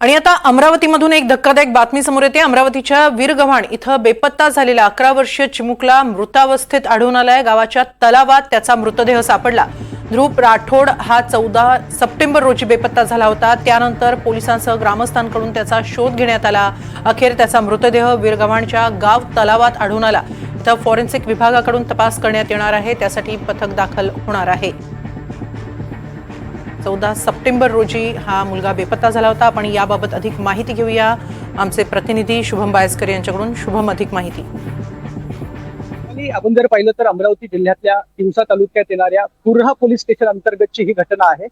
आणि आता अमरावतीमधून एक धक्कादायक बातमी समोर येते. अमरावतीच्या वीरगव्हाण इथं बेपत्ता झालेला अकरा वर्षीय चिमुकला मृतावस्थेत आढळून आलाय. गावाच्या तलावात त्याचा मृतदेह सापडला. ध्रुव राठोड हा चौदा सप्टेंबर रोजी बेपत्ता झाला होता. त्यानंतर पोलिसांसह ग्रामस्थांकडून त्याचा शोध घेण्यात आला. अखेर त्याचा मृतदेह वीरगव्हाणच्या गाव तलावात आढळून आला. इथं फॉरेन्सिक विभागाकडून तपास करण्यात येणार आहे. त्यासाठी पथक दाखल होणार आहे. चौदा सप्टेंबर रोजी हा मुलगा बेपत्ता झाला होता. आपण याबाबत अधिक माहिती घेऊया. आमचे प्रतिनिधी शुभम बायसकर यांच्याकडून शुभम अधिक माहिती. आपण जर पाहिलं तर अमरावती जिल्ह्यातल्या तिवसा तालुक्यात येणाऱ्या कुर्हा पोलीस स्टेशन अंतर्गतची ही घटना आहे.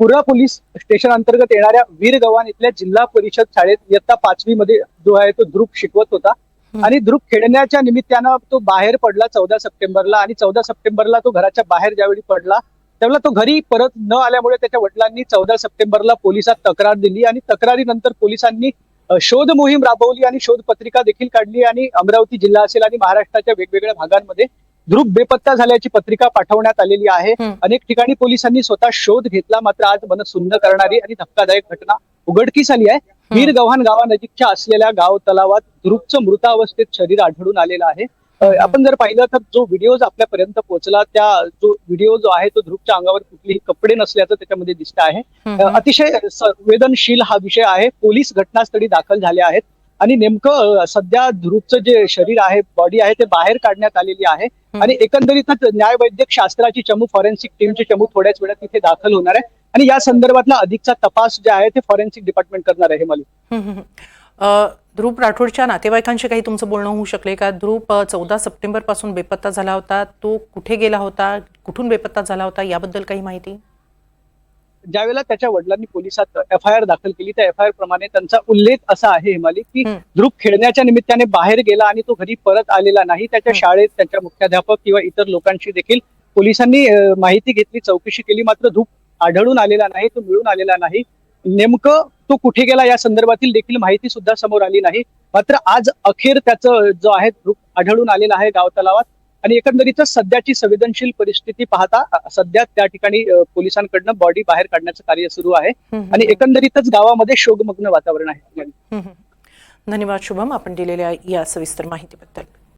कुर्हा पोलीस स्टेशन अंतर्गत येणाऱ्या वीरगव्हाण इथल्या जिल्हा परिषद शाळेत इयत्ता पाचवी मध्ये जो आहे तो ध्रुव शिकवत होता. आणि ध्रुव खेळण्याच्या निमित्तानं तो बाहेर पडला चौदा सप्टेंबरला आणि चौदा सप्टेंबरला तो घराच्या बाहेर ज्यावेळी पडला त्यावेळेला तो घरी परत न आल्यामुळे त्याच्या वडिलांनी चौदा सप्टेंबरला पोलिसात तक्रार दिली आणि तक्रारीनंतर पोलिसांनी शोध मोहीम राबवली आणि शोध पत्रिका देखील काढली आणि अमरावती जिल्हा असेल आणि महाराष्ट्राच्या वेगवेगळ्या भागांमध्ये ध्रुव बेपत्ता झाल्याची पत्रिका पाठवण्यात आलेली आहे. अनेक ठिकाणी पोलिसांनी स्वतः शोध घेतला मात्र आज मन सुन्न करणारी आणि धक्कादायक घटना उघडकीस आली आहे वीर गव्हाण गावानजीकच्या असलेल्या गाव तलावात ध्रुवचं मृतावस्थेत शरीर आढळून आलेलं आहे. आपण जर पाहिलं तर जो व्हिडिओ आपल्यापर्यंत पोहोचला त्या जो व्हिडिओ जो आहे तो ध्रुवच्या अंगावर कुठलेही कपडे नसल्याचं त्याच्यामध्ये दिसत आहे. अतिशय संवेदनशील हा विषय आहे. पोलीस घटनास्थळी दाखल झाले आहेत. आणि नेमकं सध्या ध्रुवचं जे शरीर आहे बॉडी आहे ते बाहेर काढण्यात आलेली आहे. आणि एकंदरीतच न्यायवैद्यक शास्त्राची चमू फॉरेन्सिक टीमची चमू थोड्याच वेळात तिथे दाखल होणार आहे. आणि या संदर्भातला अधिकचा तपास जे आहे ते फॉरेन्सिक डिपार्टमेंट करणार आहे मला ध्रुव राठोडच्या नातेवाईकांशी काही तुमचं बोलणं होऊ शकले का? ध्रुव चौदा सप्टेंबरपासून बेपत्ता झाला होता. तो कुठे गेला होता? कुठून बेपत्ता झाला होता? याबद्दल काही माहिती? ज्यावेळेला त्याच्या वडिलांनी पोलिसात एफ आय आर दाखल केली त्या एफ आय आर प्रमाणे त्यांचा उल्लेख असा आहे हिमाली की. ध्रुव खेळण्याच्या निमित्ताने बाहेर गेला आणि तो घरी परत आलेला नाही. त्याच्या. शाळेत त्यांच्या मुख्याध्यापक किंवा इतर लोकांशी देखील पोलिसांनी माहिती घेतली चौकशी केली. मात्र ध्रुव आढळून आलेला नाही तो मिळून आलेला नाही. नेमकं तो कुठे गेला या संदर्भातील देखील माहिती सुद्धा समोर आली नाही. मात्र आज अखेर त्याचं जो आहे ध्रुव आढळून आलेला आहे गाव तलावात. आणि एकंदरीतच सध्याची संवेदनशील परिस्थिती पाहता सध्या त्या ठिकाणी पोलिसांकडनं बॉडी बाहेर काढण्याचं कार्य सुरू आहे. आणि. एकंदरीतच गावामध्ये शोकमग्न वातावरण आहे. धन्यवाद शुभम आपण दिलेल्या या सविस्तर माहितीबद्दल.